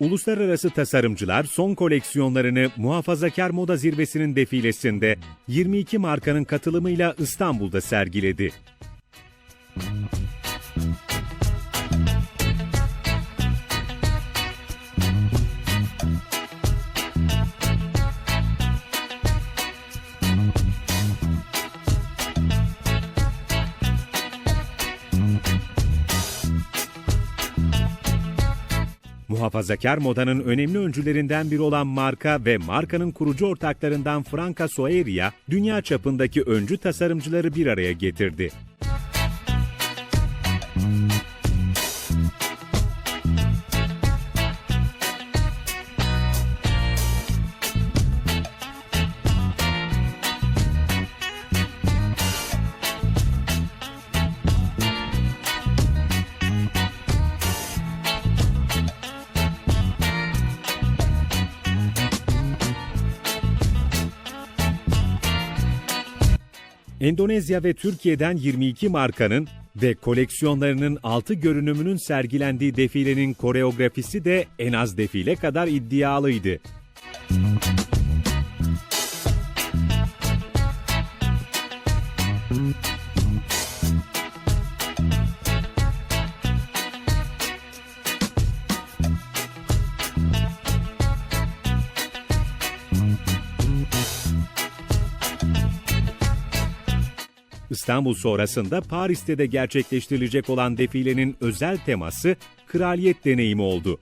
Uluslararası tasarımcılar son koleksiyonlarını muhafazakar moda zirvesinin defilesinde 22 markanın katılımıyla İstanbul'da sergiledi. Muhafazakar modanın önemli öncülerinden biri olan marka ve markanın kurucu ortaklarından Franca Soeria, dünya çapındaki öncü tasarımcıları bir araya getirdi. Endonezya ve Türkiye'den 22 markanın ve koleksiyonlarının 6 görünümünün sergilendiği defilenin koreografisi de en az defile kadar iddialıydı. İstanbul sonrasında Paris'te de gerçekleştirilecek olan defilenin özel teması kraliyet deneyimi oldu.